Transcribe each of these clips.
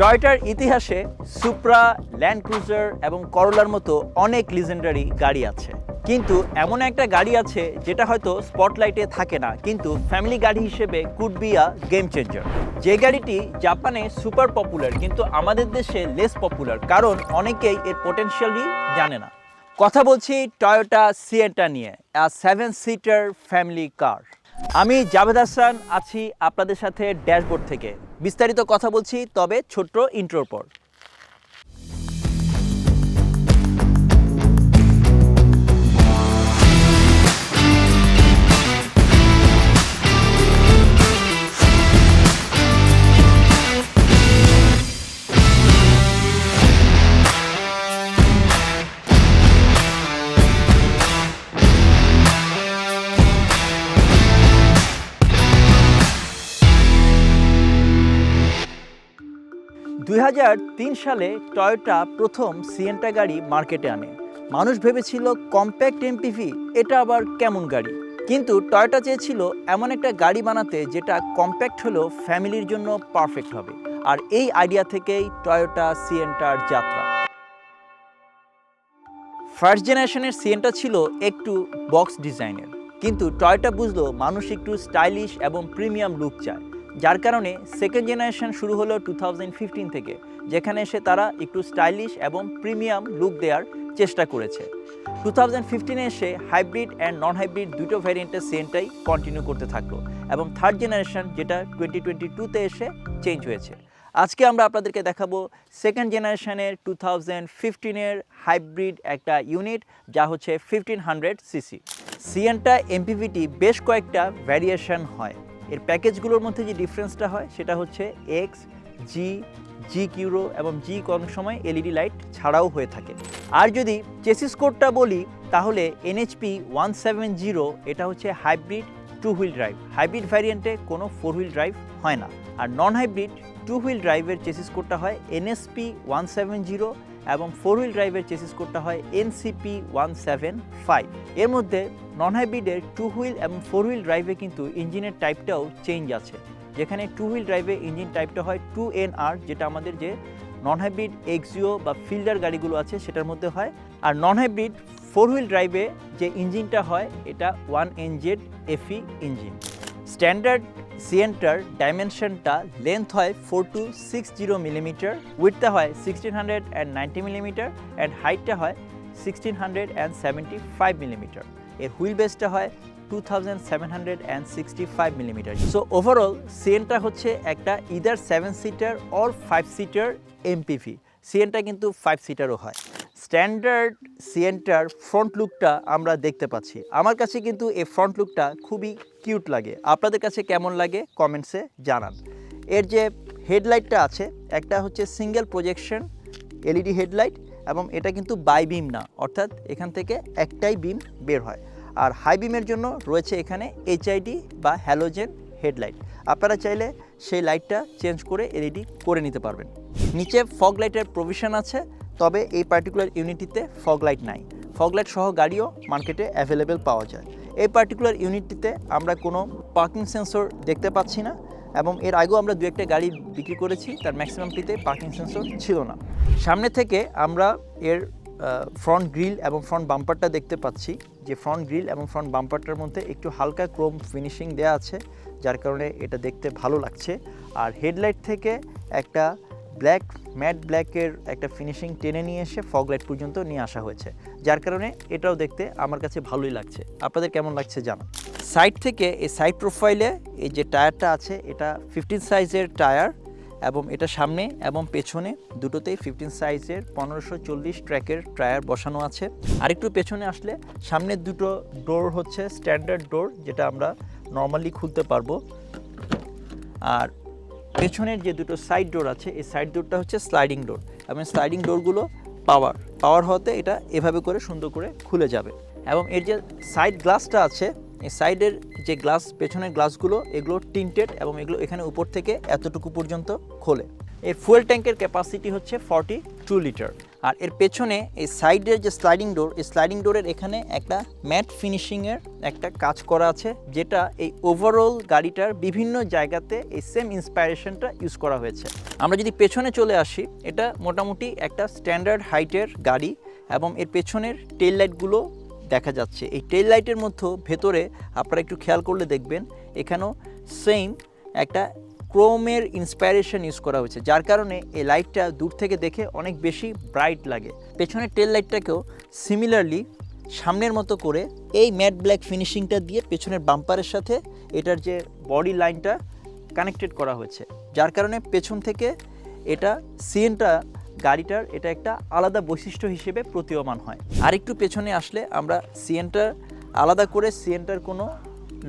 টয়টার ইতিহাসে supra, land cruiser এবং করোলার মতো অনেক লিজেন্ডারি গাড়ি আছে। কিন্তু এমন একটা গাড়ি আছে যেটা হয়তো স্পটলাইটে থাকে না, কিন্তু ফ্যামিলি গাড়ি হিসেবে could be a game changer যে গাড়িটি জাপানে সুপার পপুলার কিন্তু আমাদের দেশে লেস পপুলার কারণ অনেকেই এর পোটেনশিয়ালই জানে না। কথা বলছি টয়োটা সিয়েন্টা নিয়ে সেভেন সিটার ফ্যামিলি কার আমি জাভেদ হাসান, আছি আপনাদের সাথে ড্যাশবোর্ড থেকে। বিস্তারিত কথা বলছি তবে ছোট্ট ইন্ট্রোর পর। সালে টয়োটা প্রথম সিয়েন্টা গাড়ি মার্কেটে আনে। মানুষ ভেবেছিল, কম্প্যাক্ট এমপিভি, এটা আবার কেমন গাড়ি? কিন্তু টয়োটা চেয়েছিল এমন একটা গাড়ি বানাতে যেটা কম্প্যাক্ট হলেও ফ্যামিলির জন্য পারফেক্ট হবে। আর এই আইডিয়া থেকেই টয়োটা সিয়েন্টার যাত্রা। ফার্স্ট জেনারেশনের সিয়েন্টা ছিল একটু বক্স ডিজাইনের। কিন্তু টয়োটা বুঝলো, মানুষ একটু স্টাইলিশ এবং প্রিমিয়াম লুক চায়। যার কারণে সেকেন্ড জেনারেশন শুরু হলো টু থেকে, যেখানে এসে তারা একটু স্টাইলিশ এবং প্রিমিয়াম লুক দেওয়ার চেষ্টা করেছে। টু থাউজেন্ড ফিফটিনে এসে হাইব্রিড অ্যান্ড নন হাইব্রিড দুটো ভ্যারিয়েন্টের সেন্টাই কন্টিনিউ করতে থাকল এবং থার্ড জেনারেশন যেটা টোয়েন্টি টোয়েন্টি টুতে এসে চেঞ্জ হয়েছে। আজকে আমরা আপনাদেরকে দেখাবো সেকেন্ড জেনারেশনের টু থাউজেন্ড ফিফটিনের হাইব্রিড একটা ইউনিট যা হচ্ছে ফিফটিন হান্ড্রেড সিসি সিএনটা এমপিভিটি বেশ কয়েকটা ভ্যারিয়েশন হয়। এর প্যাকেজগুলোর মধ্যে যে ডিফারেন্সটা হয়, সেটা হচ্ছে এক্স জি জি কিউরো এবং জি অনেক সময় এলইডি লাইট ছাড়াও হয়ে থাকে। আর যদি চেসিস কোডটা বলি, তাহলে এনএইচপি ওয়ান সেভেন জিরো এটা হচ্ছে hybrid two wheel drive hybrid ভ্যারিয়েন্টে কোনো ফোর হুইল ড্রাইভ হয় না। আর নন হাইব্রিড টু হুইল ড্রাইভের চেসিস কোডটা হয় এনএসপি ওয়ান সেভেন জিরো এবং ফোর হুইল ড্রাইভের চেসিস কোডটা হয় এনসিপি ওয়ান সেভেন ফাইভ এর মধ্যে নন হাইব্রিডের টু হুইল এবং ফোর হুইল ড্রাইভে কিন্তু ইঞ্জিনের টাইপটাও চেঞ্জ আছে। যেখানে টু হুইল ড্রাইভে ইঞ্জিন টাইপটা হয় টু এন আর যেটা আমাদের যে নন হাইব্রিড এক্সিও বা ফিল্ডার গাড়িগুলো আছে, সেটার মধ্যে হয়। আর নন হাইব্রিড ফোর হুইল ড্রাইভে যে ইঞ্জিনটা হয়, এটা one NZ FE engine standard সিএন্টার ডাইমেনশনটা লেন্থ হয় four two six zero millimeter উইথটা হয় sixteen hundred and ninety millimeter and হাইটটা হয় sixteen hundred and seventy five millimeter এর হুইল বেসটা হয় two thousand seven hundred and sixty five millimeter so overall সিএনটা হচ্ছে একটা either seven seater or five seater MPV সিএনটা কিন্তু five সিটারও হয়। Standard সিএনটার front লুকটা আমরা দেখতে পাচ্ছি। আমার কাছে কিন্তু এই ফ্রন্ট লুকটা খুবই কিউট লাগে। আপনাদের কাছে কেমন লাগে কমেন্টসে জানান। এর যে হেডলাইটটা আছে, একটা হচ্ছে সিঙ্গেল প্রজেকশন এলইডি হেডলাইট এবং এটা কিন্তু বাই বিম না, অর্থাৎ এখান থেকে একটাই বিম বের হয়। আর হাই বিমের জন্য রয়েছে এখানে এইচআইডি বা হ্যালোজেন হেডলাইট আপনারা চাইলে সেই লাইটটা চেঞ্জ করে এলইডি করে নিতে পারবেন। নিচে ফগ লাইটের প্রভিশন আছে তবে এই পার্টিকুলার ইউনিটিতে ফগ লাইট নাই। ফগ লাইট সহ গাড়িও মার্কেটে অ্যাভেলেবেল পাওয়া যায়। এই পার্টিকুলার ইউনিটটিতে আমরা কোনো পার্কিং সেন্সর দেখতে পাচ্ছি না এবং এর আগেও আমরা দু একটা গাড়ি বিক্রি করেছি, তার ম্যাক্সিমামটিতে পার্কিং সেন্সর ছিল না। সামনে থেকে আমরা এর ফ্রন্ট গ্রিল এবং ফ্রন্ট বাম্পারটা দেখতে পাচ্ছি। যে ফ্রন্ট গ্রিল এবং ফ্রন্ট বাম্পারটার মধ্যে একটু হালকা ক্রোম ফিনিশিং দেওয়া আছে, যার কারণে এটা দেখতে ভালো লাগছে। আর হেডলাইট থেকে একটা ব্ল্যাক, ম্যাট ব্ল্যাকের একটা ফিনিশিং টেনে নিয়ে এসে ফগ লাইট পর্যন্ত নিয়ে আসা হয়েছে। যার কারণে এটাও দেখতে আমার কাছে ভালোই লাগছে। আপনাদের কেমন লাগছে জানান সাইড থেকে এই সাইড প্রোফাইলে এই যে টায়ারটা আছে, এটা ফিফটিন সাইজের টায়ার এবং এটা সামনে এবং পেছনে দুটোতেই ফিফটিন সাইজের পনেরোশো চল্লিশ ট্র্যাকের টায়ার বসানো আছে। আরেকটু পেছনে আসলে সামনের দুটো ডোর হচ্ছে স্ট্যান্ডার্ড ডোর যেটা আমরা নর্মালি খুলতে পারব। আর পেছনের যে দুটো সাইড ডোর আছে, এই সাইড ডোরটা হচ্ছে স্লাইডিং ডোর এবং স্লাইডিং ডোরগুলো পাওয়ার পাওয়ার হতে এটা এভাবে করে সুন্দর করে খুলে যাবে। এবং এর যে সাইড গ্লাসটা আছে, এই সাইডের যে গ্লাস পেছনের গ্লাসগুলো এগুলো টিন্টেড এবং এগুলো এখানে উপর থেকে এতটুকু পর্যন্ত খোলে। এর ফুয়েল ট্যাঙ্কের ক্যাপাসিটি হচ্ছে ফর্টি টু লিটার আর এর পেছনে এই সাইডের যে স্লাইডিং ডোর এই স্লাইডিং ডোরের এখানে একটা ম্যাট ফিনিশিংয়ের একটা কাজ করা আছে, যেটা এই ওভারঅল গাড়িটার বিভিন্ন জায়গাতে এই সেম ইন্সপায়ারেশনটা ইউজ করা হয়েছে। আমরা যদি পেছনে চলে আসি, এটা মোটামুটি একটা স্ট্যান্ডার্ড হাইটের গাড়ি এবং এর পেছনের টেল লাইটগুলো দেখা যাচ্ছে। এই টেল লাইটের মধ্যে ভেতরে আপনারা একটু খেয়াল করলে দেখবেন, এখানেও সেম একটা ক্রোমের ইন্সপায়ারেশন ইউজ করা হয়েছে, যার কারণে এই লাইটটা দূর থেকে দেখে অনেক বেশি ব্রাইট লাগে। পেছনের টেল লাইটটাকেও সিমিলারলি সামনের মতো করে এই ম্যাট ব্ল্যাক ফিনিশিংটা দিয়ে পেছনের বাম্পারের সাথে এটার যে বডি লাইনটা কানেক্টেড করা হয়েছে। যার কারণে পেছন থেকে এটা সিএনটা গাড়িটার এটা একটা আলাদা বৈশিষ্ট্য হিসেবে প্রতীয়মান হয়। আর একটু পেছনে আসলে আমরা সিএনটার আলাদা করে সিএনটার কোনো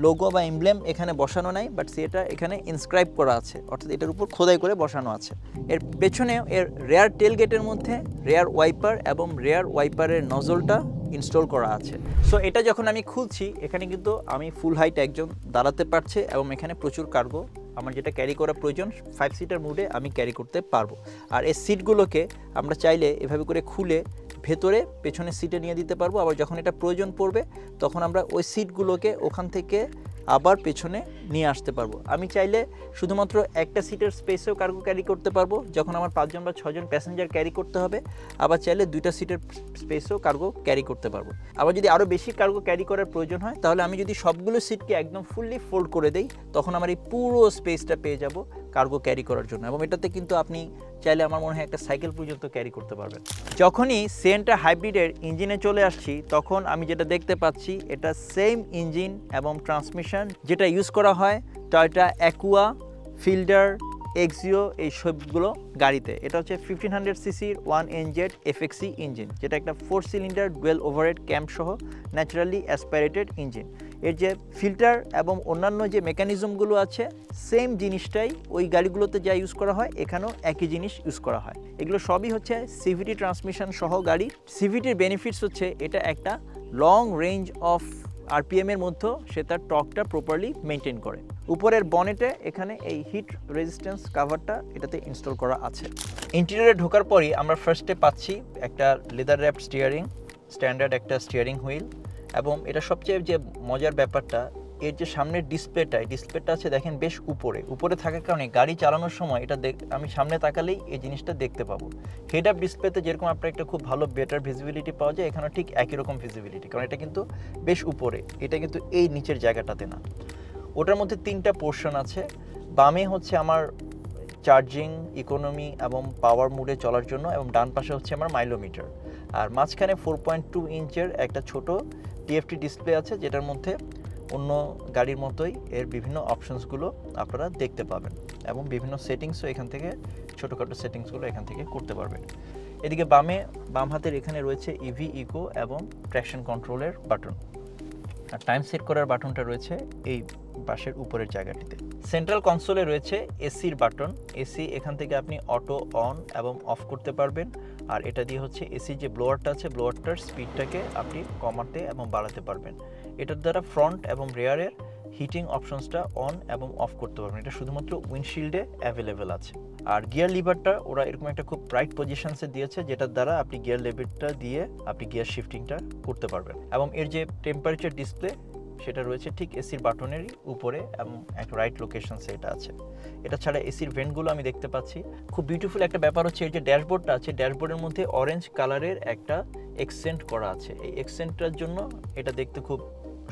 লোগো বা এমব্লেম এখানে বসানো নাই বাট সেটা এখানে ইনস্ক্রাইব করা আছে। অর্থাৎ এটার উপর খোদাই করে বসানো আছে। এর পেছনে এর রেয়ার টেল গেটের মধ্যে রেয়ার ওয়াইপার এবং রেয়ার ওয়াইপারের নজলটা ইনস্টল করা আছে। সো এটা যখন আমি খুলছি, এখানে কিন্তু আমি ফুল হাইট একজন দাঁড়াতে পারছে এবং এখানে প্রচুর কার্গো আমার যেটা ক্যারি করা প্রয়োজন ফাইভ সিটার মুডে আমি ক্যারি করতে পারব। আর এই সিটগুলোকে আমরা চাইলে এভাবে করে খুলে ভেতরে, পেছনের সিটে নিয়ে দিতে পারব। আবার যখন এটা প্রয়োজন পড়বে, তখন আমরা ওই সিটগুলোকে ওখান থেকে আবার পেছনে নিয়ে আসতে পারব। আমি চাইলে শুধুমাত্র একটা সিটের স্পেসেও কার্গো ক্যারি করতে পারব, যখন আমার পাঁচজন বা ছজন প্যাসেঞ্জার ক্যারি করতে হবে। আবার চাইলে দুইটা সিটের স্পেসেও কার্গো ক্যারি করতে পারব। আবার যদি আরও বেশি কার্গো ক্যারি করার প্রয়োজন হয়, তাহলে আমি যদি সবগুলো সিটকে একদম ফুললি ফোল্ড করে দেই, তখন আমার এই পুরো স্পেসটা পেয়ে যাব কার্গো ক্যারি করার জন্য। এবং এটাতে কিন্তু আপনি চাইলে আমার মনে হয় একটা সাইকেল পর্যন্ত ক্যারি করতে পারবেন যখনই সেন্টা হাইব্রিডের ইঞ্জিনে চলে আসছি, তখন আমি যেটা দেখতে পাচ্ছি, এটা সেম ইঞ্জিন এবং ট্রান্সমিশন যেটা ইউজ করা হয় টয়টা অ্যাকুয়া ফিল্ডার এক্সিও এই সবগুলো গাড়িতে। এটা হচ্ছে ফিফটিন হান্ড্রেড সিসির ওয়ান এনজেড এফএক্সি ইঞ্জিন যেটা একটা four cylinder dual overhead cam সহ ন্যাচারালি অ্যাসপাইরেটেড ইঞ্জিন এর যে ফিল্টার এবং অন্যান্য যে মেকানিজমগুলো আছে সেম জিনিসটাই ওই গাড়িগুলোতে যা ইউজ করা হয়, এখানেও একই জিনিস ইউজ করা হয়। এগুলো সবই হচ্ছে সিভিটি ট্রান্সমিশন সহ গাড়ি। সিভিটির বেনিফিটস হচ্ছে এটা একটা লং রেঞ্জ অফ আরপিএম এর মধ্যেও সে তার টকটা প্রপারলি মেনটেন করে। উপরের বনেটে এখানে এই হিট রেজিস্ট্যান্স কাভারটা এটাতে ইনস্টল করা আছে। ইন্টেরিয়রে ঢোকার পরই আমরা ফার্স্টে পাচ্ছি একটা লেদার র্যাপ স্টিয়ারিং স্ট্যান্ডার্ড একটা স্টিয়ারিং হুইল এবং এটা সবচেয়ে যে মজার ব্যাপারটা, এর যে সামনের ডিসপ্লেটা ডিসপ্লেটা আছে দেখেন বেশ উপরে। উপরে থাকার কারণে গাড়ি চালানোর সময় এটা দেখ আমি সামনে তাকালেই এই জিনিসটা দেখতে পাবো। হেড আপ ডিসপ্লেতে যেরকম আপনার একটা খুব ভালো বেটার ভিজিবিলিটি পাওয়া যায় এখানে ঠিক একই রকম ভিজিবিলিটি কারণ এটা কিন্তু বেশ উপরে। এটা কিন্তু এই নিচের জায়গাটাতে না। ওটার মধ্যে তিনটা পোর্শন আছে। বামে হচ্ছে আমার চার্জিং ইকোনমি এবং পাওয়ার মুডে চলার জন্য এবং ডান পাশে হচ্ছে আমার মাইলোমিটার আর মাঝখানে ফোর পয়েন্ট টু ইঞ্চের একটা ছোট টিএফটি ডিসপ্লে আছে, যেটার মধ্যে অন্য গাড়ির মতোই এর বিভিন্ন অপশনসগুলো আপনারা দেখতে পাবেন এবং বিভিন্ন সেটিংসও এখান থেকে, ছোটোখাটো সেটিংসগুলো এখান থেকে করতে পারবেন। এদিকে বামে, বাম হাতের এখানে রয়েছে ইভি ইকো এবং ট্র্যাকশন কন্ট্রোলের বাটন আর টাইম সেট করার বাটনটা রয়েছে এই পাশের উপরের জায়গাটিতে। সেন্ট্রাল কনসোলে রয়েছে এসির বাটন এসি এখান থেকে আপনি অটো অন এবং অফ করতে পারবেন। আর এটা দিয়ে হচ্ছে এসি যে ব্লোয়ারটা আছে ব্লোয়ারটার স্পিডটাকে আপনি কমাতে এবং বাড়াতে পারবেন। এটার দ্বারা ফ্রন্ট এবং রেয়ারের হিটিং অপশনসটা অন এবং অফ করতে পারবেন। এটা শুধুমাত্র উইন্ডশিল্ডে অ্যাভেলেবেল আছে। আর গিয়ার লিভারটা ওরা এরকম একটা খুব ব্রাইট পজিশনসে দিয়েছে, যেটার দ্বারা আপনি গিয়ার লেভারটা দিয়ে আপনি গিয়ার শিফটিংটা করতে পারবেন। এবং এর যে টেম্পারেচার ডিসপ্লে সেটা রয়েছে ঠিক এসির বাটনেরই উপরে এবং একটা রাইট লোকেশনসে এটা আছে। এটা ছাড়া এসির ভেন্টগুলো আমি দেখতে পাচ্ছি। খুব বিউটিফুল একটা ব্যাপার হচ্ছে এই যে ড্যাশবোর্ডটা আছে, ড্যাশবোর্ডের মধ্যে অরেঞ্জ কালারের একটা এক্সেন্ট করা আছে। এই এক্সেন্টটার জন্য এটা দেখতে খুব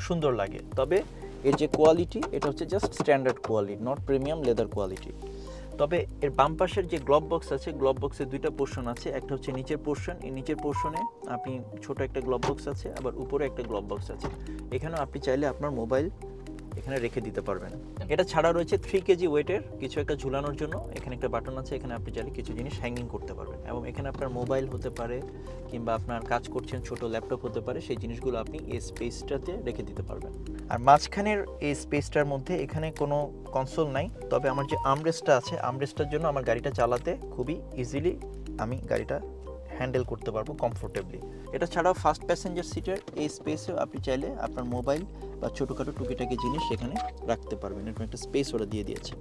সুন্দর লাগে। তবে এর যে কোয়ালিটি এটা হচ্ছে just standard quality not premium leather quality তবে এর বাম পাশের যে গ্লভ বক্স আছে গ্লভ বক্সের দুইটা পোর্শন আছে। একটা হচ্ছে নিচের পোর্শন এই নিচের পোর্শনে আপনি ছোট একটা গ্লভ বক্স আছে, আবার উপরে একটা গ্লভ বক্স আছে। এখানেও আপনি চাইলে আপনার মোবাইল এখানে রেখে দিতে পারবেন। এটা ছাড়া রয়েছে থ্রি কেজি ওয়েটের কিছু একটা ঝুলানোর জন্য। এখানে একটা বাটন আছে, এখানে আপনি চাইলে কিছু জিনিস হ্যাঙ্গিং করতে পারবেন। এবং এখানে আপনার মোবাইল হতে পারে, কিংবা আপনার কাজ করছেন ছোট ল্যাপটপ হতে পারে, সেই জিনিসগুলো আপনি এই স্পেসটাতে রেখে দিতে পারবেন। আর মাঝখানের এই স্পেসটার মধ্যে এখানে কোনো কনসোল নাই, তবে আমার যে আমরেস্টটা আছে আমরেস্টটার জন্য আমার গাড়িটা চালাতে খুবই ইজিলি আমি গাড়িটা হ্যান্ডেল করতে পারব কমফোর্টেবলি এটা ছাড়াও ফার্স্ট প্যাসেঞ্জার সিটের এই স্পেসেও আপনি চাইলে আপনার মোবাইল বা ছোটোখাটো টুকিটাকি জিনিস এখানে রাখতে পারবেন। এরকম একটা স্পেস ওরা দিয়ে দিয়েছে।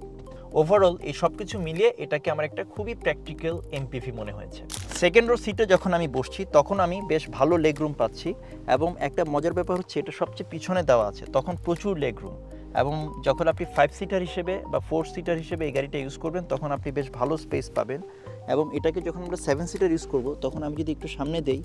ওভারঅল এই সব কিছু মিলিয়ে এটাকে আমার একটা খুবই প্র্যাকটিক্যাল এমপিভি মনে হয়েছে। সেকেন্ড রো সিটে যখন আমি বসছি, তখন আমি বেশ ভালো লেগ রুম পাচ্ছি এবং একটা মজার ব্যাপার হচ্ছে এটা সবচেয়ে পিছনে দেওয়া আছে, তখন প্রচুর লেগ রুম এবং যখন আপনি ফাইভ সিটার হিসেবে বা ফোর সিটার হিসেবে এই গাড়িটা ইউজ করবেন, তখন আপনি বেশ ভালো স্পেস পাবেন এবং এটাকে যখন আমরা সেভেন সিটার ইউজ করব, তখন আমি যদি একটু সামনে দেই,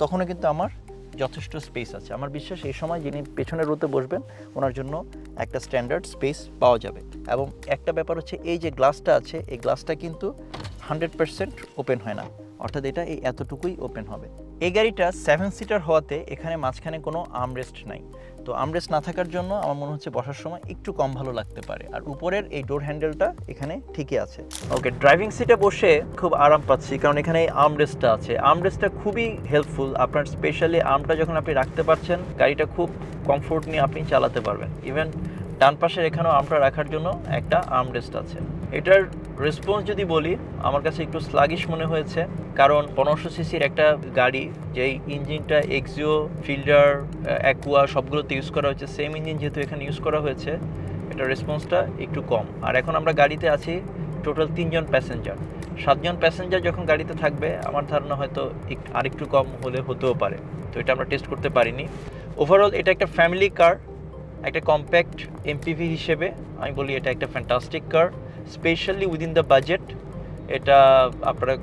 তখনও কিন্তু আমার যথেষ্ট স্পেস আছে। আমার বিশ্বাস এই সময় যিনি পেছনের রোতে বসবেন, ওনার জন্য একটা স্ট্যান্ডার্ড স্পেস পাওয়া যাবে। এবং একটা ব্যাপার হচ্ছে, এই যে গ্লাসটা আছে, এই গ্লাসটা কিন্তু হান্ড্রেড পার্সেন্ট ওপেন হয় না। অর্থাৎ এটা এই এতটুকুই ওপেন হবে। এই গাড়িটা সেভেন সিটার হওয়াতে এখানে মাঝখানে কোনো আর্মরেস্ট নাই। তো আর্মরেস্ট না থাকার জন্য আমার মনে হচ্ছে বসার সময় একটু কম ভালো লাগতে পারে। আর উপরের এই ডোর হ্যান্ডেলটা এখানে ঠিকই আছে। ওকে ড্রাইভিং সিটে বসে খুব আরাম পাচ্ছি, কারণ এখানে এই আর্মরেস্টটা আছে। আর্মরেস্টটা খুবই হেল্পফুল আপনার স্পেশালি আর্মটা যখন আপনি রাখতে পারছেন, গাড়িটা খুব কমফোর্ট নিয়ে আপনি চালাতে পারবেন। ইভেন ডান পাশের এখানেও আর্মটা রাখার জন্য একটা আর্মরেস্ট আছে। এটার রেসপন্স যদি বলি, আমার কাছে একটু স্লাগিশ মনে হয়েছে। কারণ পনেরোশো সিসির একটা গাড়ি, যেই ইঞ্জিনটা এক্সিও ফিল্ডার অ্যাকুয়া সবগুলোতে ইউজ করা হয়েছে সেম ইঞ্জিন যেহেতু এখানে ইউজ করা হয়েছে, এটা রেসপন্সটা একটু কম। আর এখন আমরা গাড়িতে আছি টোটাল তিনজন প্যাসেঞ্জার সাতজন প্যাসেঞ্জার যখন গাড়িতে থাকবে, আমার ধারণা হয়তো আরেকটু কম হলে হতেও পারে। তো এটা আমরা টেস্ট করতে পারিনি। ওভারঅল এটা একটা ফ্যামিলি কার একটা কম্প্যাক্ট এমপিভি হিসেবে, আমি বলি এটা একটা fantastic car specially within the budget এটা আপনারা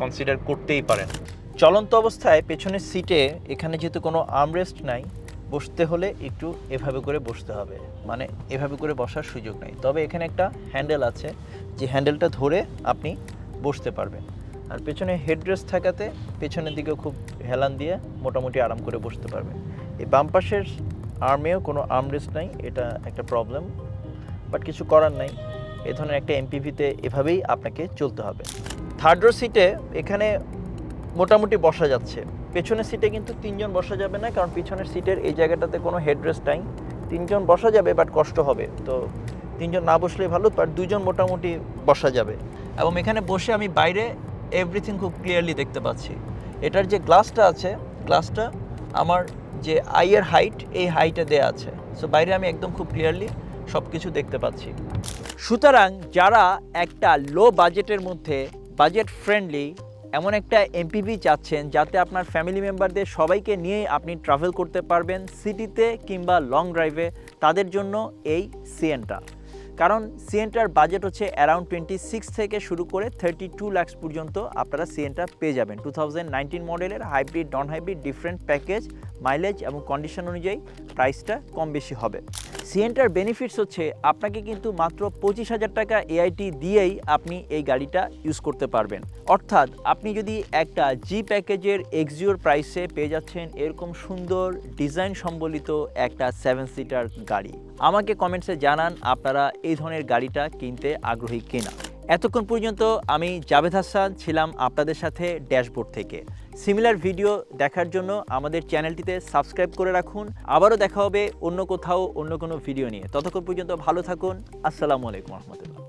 কনসিডার করতেই পারেন। চলন্ত অবস্থায় পেছনের সিটে এখানে যেহেতু কোনো আর্মরেস্ট নাই, বসতে হলে একটু এভাবে করে বসতে হবে। মানে এভাবে করে বসার সুযোগ নেই। তবে এখানে একটা হ্যান্ডেল আছে, যে হ্যান্ডেলটা ধরে আপনি বসতে পারবেন। আর পেছনে হেডরেস্ট থাকাতে পেছনের দিকে খুব হেলান দিয়ে মোটামুটি আরাম করে বসতে পারবেন। এই বাম পাশের আর্মেও কোনো আর্মরেস্ট নাই, এটা একটা প্রবলেম বাট কিছু করার নাই। এ ধরনের একটা এমপিভিতে এভাবেই আপনাকে চলতে হবে। থার্ড রো সিটে এখানে মোটামুটি বসা যাচ্ছে। পেছনের সিটে কিন্তু তিনজন বসা যাবে না, কারণ পিছনের সিটের এই জায়গাটাতে কোনো হেডরেস্ট নাই। তিনজন বসা যাবে বাট কষ্ট হবে। তো তিনজন না বসলেই ভালো বাট দুজন মোটামুটি বসা যাবে। এবং এখানে বসে আমি বাইরে এভরিথিং খুব ক্লিয়ারলি দেখতে পাচ্ছি। এটার যে গ্লাসটা আছে গ্লাসটা আমার যে আইয়ের হাইট এই হাইটে দেয়া আছে। সো বাইরে আমি একদম খুব ক্লিয়ারলি সব কিছু দেখতে পাচ্ছি। সুতরাং যারা একটা লো বাজেটের মধ্যে বাজেট ফ্রেন্ডলি এমন একটা এমপিভি চাচ্ছেন যাতে আপনার ফ্যামিলি মেম্বারদের সবাইকে নিয়েই আপনি ট্রাভেল করতে পারবেন সিটিতে কিংবা লং ড্রাইভে তাদের জন্য এই সিএনটা কারণ সিএনটার বাজেট হচ্ছে অ্যারাউন্ড টোয়েন্টি সিক্স থেকে শুরু করে থার্টি টু পর্যন্ত আপনারা সিএনটা পেয়ে যাবেন। টু থাউজেন্ড মডেলের hybrid non hybrid different package mileage এবং কন্ডিশন অনুযায়ী প্রাইসটা কম বেশি হবে। সিএনটার বেনিফিটস হচ্ছে আপনাকে কিন্তু মাত্র পঁচিশ হাজার টাকা এআইটি দিয়েই আপনি এই গাড়িটা ইউজ করতে পারবেন। অর্থাৎ আপনি যদি একটা জি প্যাকেজের এক্সিওর প্রাইসে পেয়ে যাচ্ছেন এরকম সুন্দর ডিজাইন সম্বলিত একটা সেভেন সিটার গাড়ি। আমাকে কমেন্টসে জানান আপনারা এই ধরনের গাড়িটা কিনতে আগ্রহী কিনা? এতক্ষণ পর্যন্ত আমি জাভেদ হাসান ছিলাম আপনাদের সাথে ড্যাশবোর্ড থেকে। সিমিলার ভিডিও দেখার জন্য আমাদের চ্যানেলটিতে সাবস্ক্রাইব করে রাখুন। আবারও দেখা হবে অন্য কোথাও অন্য কোনো ভিডিও নিয়ে। ততক্ষণ পর্যন্ত ভালো থাকুন। আসসালামু আলাইকুম রহমতুল্লাহ।